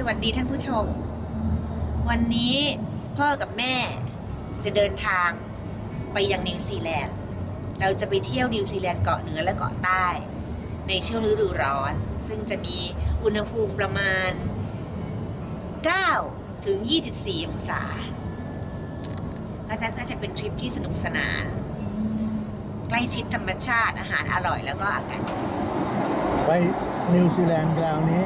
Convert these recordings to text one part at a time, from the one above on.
สวัสดีท่านผู้ชม วันนี้พ่อกับแม่จะเดินทางไปยังนิวซีแลนด์ เราจะไปเที่ยวนิวซีแลนด์เกาะเหนือและเกาะใต้ ในช่วงฤดูร้อน ซึ่งจะมีอุณหภูมิประมาณ 9 ถึง 24 องศาก็จะน่าจะเป็นทริปที่สนุกสนาน ใกล้ชิดธรรมชาติอาหารอร่อยแล้วก็อากาศไปนิวซีแลนด์คราวนี้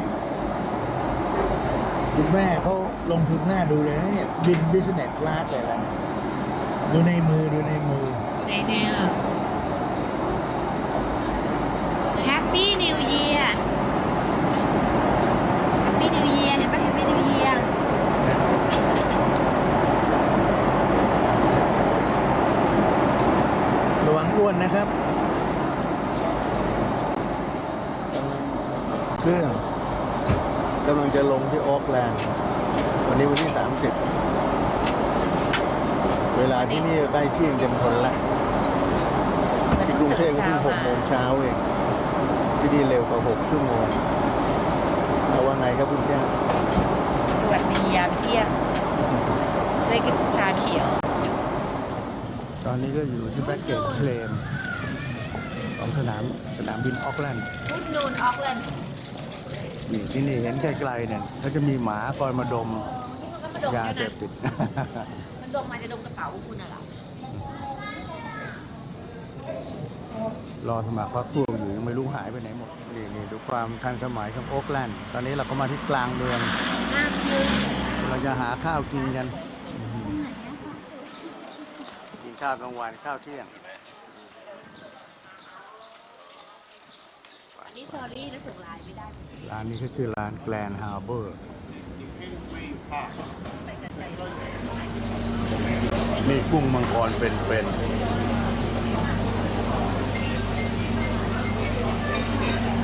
คุณแม่เขาลงทุนหน้าดูเลยนะเนี่ยบินบิสเนสคลาสอะไรนะดูในมือดูในมือในเนี่ย Happy New Year Happy New Year เห็นปะ Happy New Year ระวังอ้วนนะครับ เครื่องกำลัง จะลงที่โอ๊กแลนด์ วันนี้วันที่ 30 เวลาที่นี่ก็ใกล้เที่ยงเต็มทนแล้วที่กรุงเทพก็เพิ่งหกโมงเช้าเอง ที่นี่เร็วกว่าหกชั่วโมงเอาว่าไงครับคุณแก้วสวัสดียามเที่ยงด้วยกับชาเขียว ตอนนี้ก็อยู่ที่แบ็กเกจเคลมของสนามสนามบินออกแลนด์พุดนูนออกแลนด์ นี่ที่นี่เห็นไกลๆเนี่ยเขาจะมีหมาคอยมาดมก็มาดมยาแล้วเสนะพติด มันดมมาจะดมกระเป๋าคุณน่ะเหรอรอสมัครพักพวกอยู่ยังไม่รู้หายไปไหนหมดนี่นี่ดูความทันสมัยของโอ๊กแลนด์ตอนนี้เราก็มาที่กลางเมืองน้ำยืนเราจะหาข้าวกินกัน กินข้าวกลางวันข้าวเที่ยง นนี้ซอรี่นะส่งไลน์ไม่ได้ร้านนี้ก็ชื่อร้านแกลนฮาร์เบอร์นี่กุ้งมังกรเป็นๆ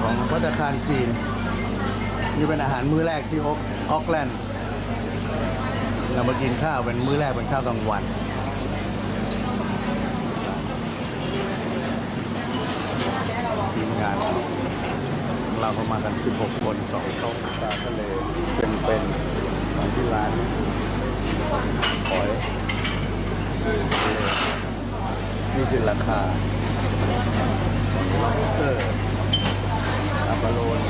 ของพัตตาคารจีน นี่เป็นอาหารมื้อแรกที่ออกออกแลนด์ เรามากินข้าวเป็นมื้อแรกเป็นข้าวกลางวัน ทีมงาน เราก็มากัน 16 คนสองโต๊ะปลาทะเลเป็นเป็นของที่ร้านหอยนี่คือราคาลอบสเตอร์อาบาโลน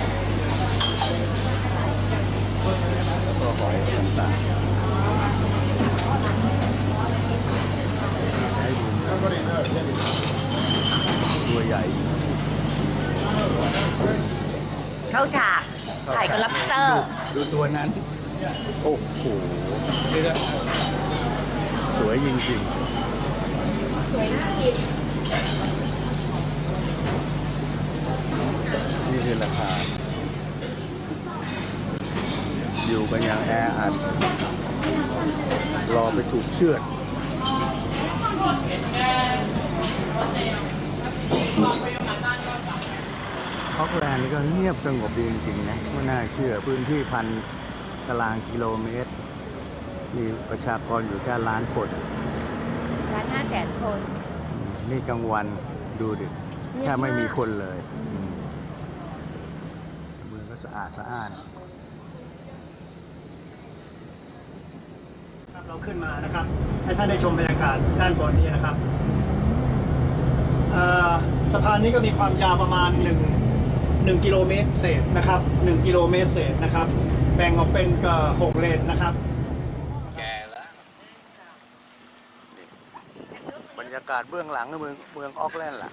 แล้วก็หอยต่างๆตัวใหญ่ เข้าฉากถ่ายกับลับสเตอร์ ดูตัวนั้น โอ้โห สวยจริงสวยน่ากินๆ นี่คือราคา อยู่กันอย่างแออัด รอไปถูกเชือด ออกแลนด์นี่ก็เงียบสงบดีจริงๆนะไม่น่าเชื่อพื้นที่พันตารางกิโลเมตร มีประชากรอยู่แค่ล้านคนร้านห้าแสนคน นี่กลางวันดูดิเงียบมากแค่ไม่มีคนเลยอืมเมืองก็สะอาดสะอ้านครับเราขึ้นมานะครับ ให้ท่านได้ชมบรรยากาศด้านบนนี้นะครับอ่าสะพานนี้ก็มีความยาวประมาณ1 1กิโลเมตรเศษนะครับ1กิโลเมตรเศษนะครับ แบ่งออกเป็นก็หกเลนนะครับบรรยากาศเบื้องหลังเมืองเมืองออกแลนด์ล่ะ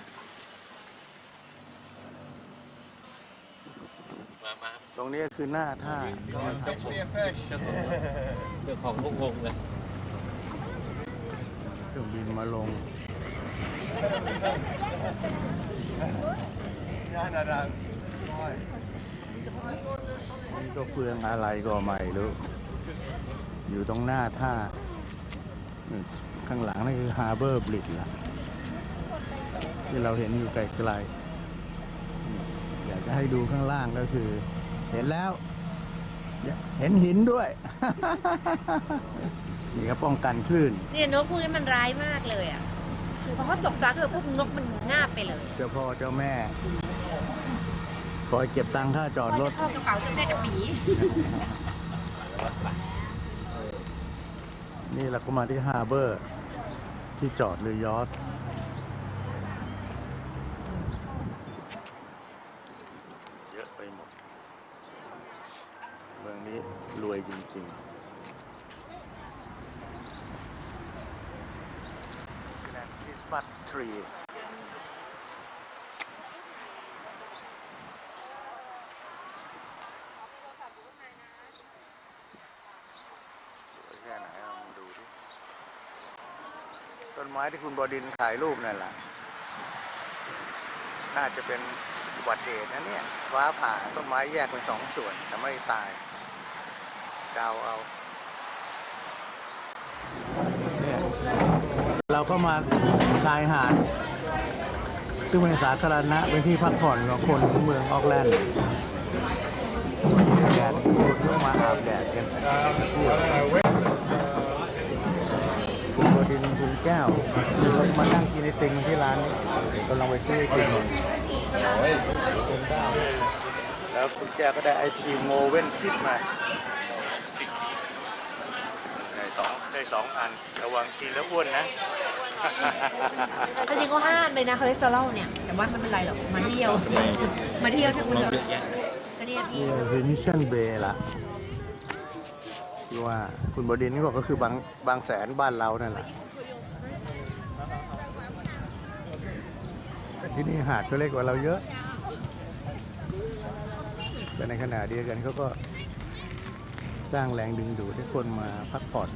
ตรงนี้คือหน้าท่าเรื่องของพวกงงเลยเครื่องบินมาลงนี่ ก็เฟืองอะไรก็ไม่รู้ อยู่ตรงหน้าท่าอืมข้างหลังนั่นคือฮาร์เบอร์บริดล่ะ ที่เราเห็นอยู่ไกลๆอืมอยากจะให้ดูข้างล่างก็คือ เห็นแล้ว เห็นหินด้วย นี่ก็ป้องกันคลื่นเนี่ยนกพวกนี้มันร้ายมากเลยอะคือพอเขาตกปลาเธอพวกนกมันงาบไปเลย เจ้าพ่อเจ้าแม่ คอยเก็บตังค่าจอดรถเข้ากระเป๋าเจ้าแม่กับหมีนี่เราก็มาที่ฮาร์เบอร์ ที่จอดเรือยอชต์เยอะไปหมด เมืองนี้รวยจริงๆแลนด์คริสต์มาสทรี สวยแค่ไหนลองดูดิต้ นไม้ที่คุณบดินถ่ายรูปนั่นแหละน่าจะเป็นอุบัติเหตุนะเนี่ยฟ้าผ่าต้นไม้แยกเป็นสองส่วนแต่ไม่ตายดาวเอาเนี่ยเราก็มาชายหาดซึ่งเป็นสาธารณะเป็นที่พักผ่อนของคนของเมืองออกแลนด์แดดก็มาอาบแดดกัน ดินทร์คุณแก้วเขามานั่งกินไอติมที่ร้านนี้กำลังไปซื้อไอติมแล้วคุณแก้วก็ได้ไอศครีมโมเว่นพิษมาได้สองได้สองอันระวังกินแล้วอ้วนนะจริงๆเขาห้ามเลยนะคอเลสเตอรอลเนี่ย แต่ว่าไม่เป็นไรหรอกมาเที่ยว มาเที่ยวทั้งวันก็เนี่ยพี่นี่คือมิชชั่นเบย์ละที่ว่าคุณบดินทร์ก็บอกก็คือบางบางแสนบ้านเรานั่นแหละแต่ ที่นี่หาดก็เล็กกว่าเราเยอะ แต่ในขณะเดียวกันเขาก็สร้างแรงดึงดูดให้คนมาพักผ่อน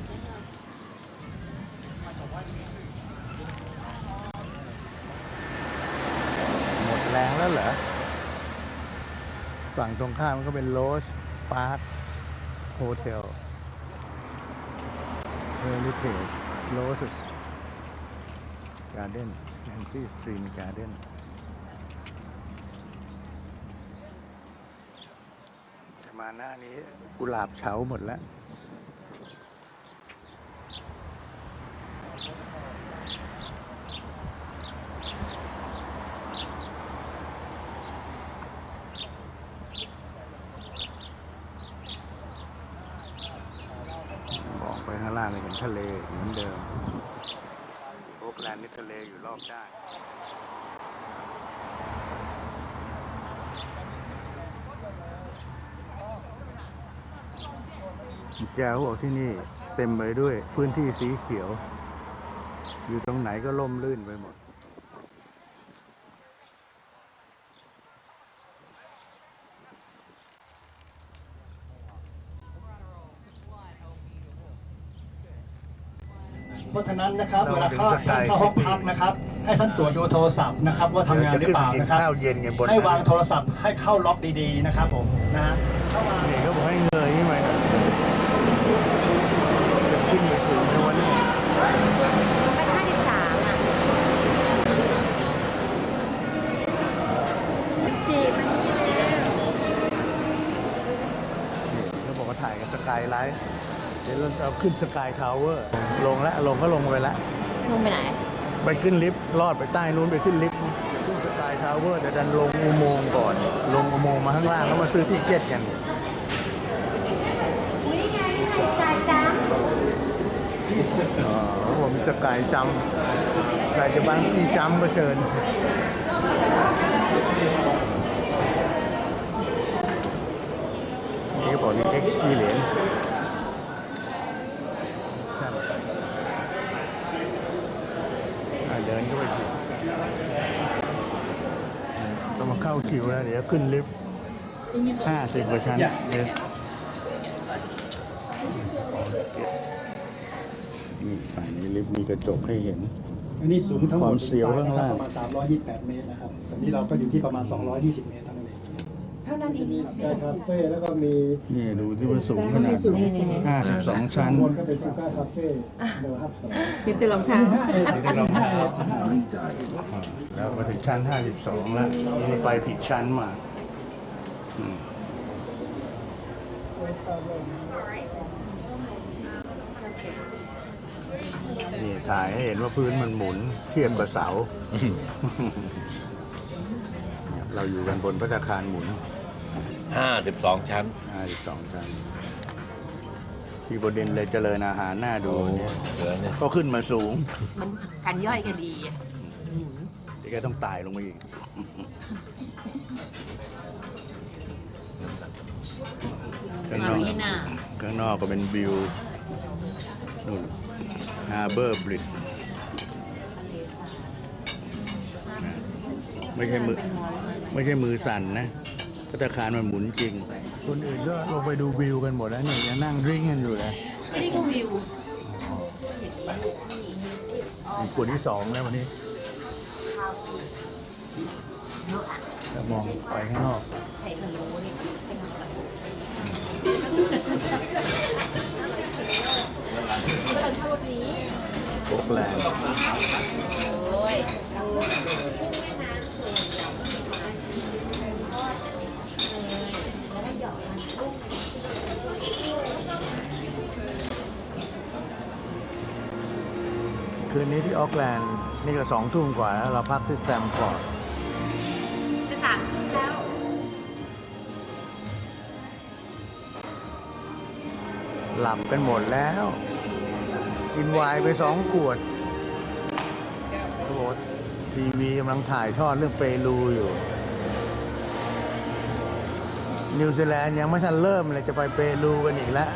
หมดแรงแล้วเหรอ ฝั่งตรงข้ามมันก็เป็นโรสพาร์คโฮเทลเฮอริเทจโรสการ์เด้นแนนซี่สตรีมการ์เด้นแต่มา หน้านี้ กุหลาบเฉาหมดแล้ว มองไปข้างล่างเห็นทะเลเหมือนเดิมโอ๊กแลนด์นี่ทะเลอยู่รอบด้าน แกเขาบอกที่นี่เต็มไปด้วย พื้นที่สีเขียว อยู่ตรงไหนก็ล่มลื่นไปหมด เพราะฉะนั้นนะครับเราเวลาเข้าถึงสกายเข้าห้องซิตี้พักนะครับ ให้ท่านตรวจดูโทรศัพท์นะครับ ว่าทำงานหรือเปล่าดี๋ยวจะขึ้นกินนะครับข้าวเย็นกันบนให้วางโทรศัพท์ให้เข้าล็อกดีๆนะครับผมนะฮะเข้ามานี่เขาบอกให้เงยขึ้นไปนะจะขึ้นไปถึงในวันนี้ ไปห้าสิบสามอะจีบมัน เขาบอกว่าถ่ายกับสกายไลท์เดี๋ยวเราเอาขึ้นสกายทาวเวอร์ลงแล้วลงก็ลงไปแล้วลงไปไหน ไปขึ้นลิฟต์ลอดไปใต้นู้นไปขึ้นลิฟต์ขึ้นสกายทาวเวอร์แต่ดันลงอุโมงค์ก่อน ลงอุโมงค์มาข้างล่างแล้วมาซื้อทิเก็ตกันอุ้ยไงนี่ไงสกายจังอ๋อผมสกายจำใครจะบางที่จำก็เชิญ นี่ก็บอกนี่ experience ครับอะเดินเข้าไปสิต้องมาเข้าคิวแล้ว เดี๋ยวขึ้นลิฟต์ห้าสิบกว่าชั้นเดี๋ยวนี่ฝ่ายนี้ลิฟต์มีกระจกให้เห็น อันนี้สูงทั้งหมควาดมเสียวข้างล่างประมาณ328 เมตรนะครับตอนนี้เราก็อยู่ที่ประมาณ 220 เมตรเท่านั้นเองเท่านั้นเองมีสกายคาเฟ่แล้วก็มีนี่ดูที่มันสูงขนาดไหนห้าสิบสองชั้นข้างบนก็เป็นซูก้าคาเฟ่เดอร์ฮับสองเป็นตัวรองเท้าที่รองเท้าแล้วมาถึงชั้น 52 แล้วนี่ไปผิดชั้นมาอืมนี่ถ่ายให้เห็นว่าพื้นมันหมุนเทียบกับเสาเนี่ยเราอยู่กันบนพัตตาคารหมุน ห้าสิบสองชั้น52ชั้นที่บดินทร์เลยเจริญอาหารน่าดูโอ้เนี่ยเหลือเนี่ยก็ขึ้นมาสูงมันการย่อยกันดีอะอืมเดี๋ยวแกต้องตายลงมาอีกข้างนมาอกรีน่าข้างนอกก็เป็นวิวนู่นฮาร์เบอร์บริดไม่ใช่มือ ไม่ใช่มือสั่นนะ พัตตาคารมันหมุนจริง คนอื่นก็ลงไปดูวิวกันหมดแล้วเนี่ยยังนั่งดริ้งกันอยู่เลยนี่ก็วิวมีขวดที่สองแล้ววันนี้ถ้ามองไปข้างนอกใส่พะโล้เนี่ยก็เราชอบรสนี้โอ๊กแลนด์ อ้ยคืนนี้ที่ออกแลนด์นี่ก็สองทุ่มกว่าแล้ว เราพักที่แซมฟอร์ดจะสามทุ่มแล้ว หลับกันหมดแล้ว กินไวน์ไปสองขวดเขาบอกว่าทีวีกำลังถ่ายทอดเรื่องเปรูอยู่ นิวซีแลนด์ยังไม่ทันเริ่มเลยจะไปเปรูกันอีกแล้ว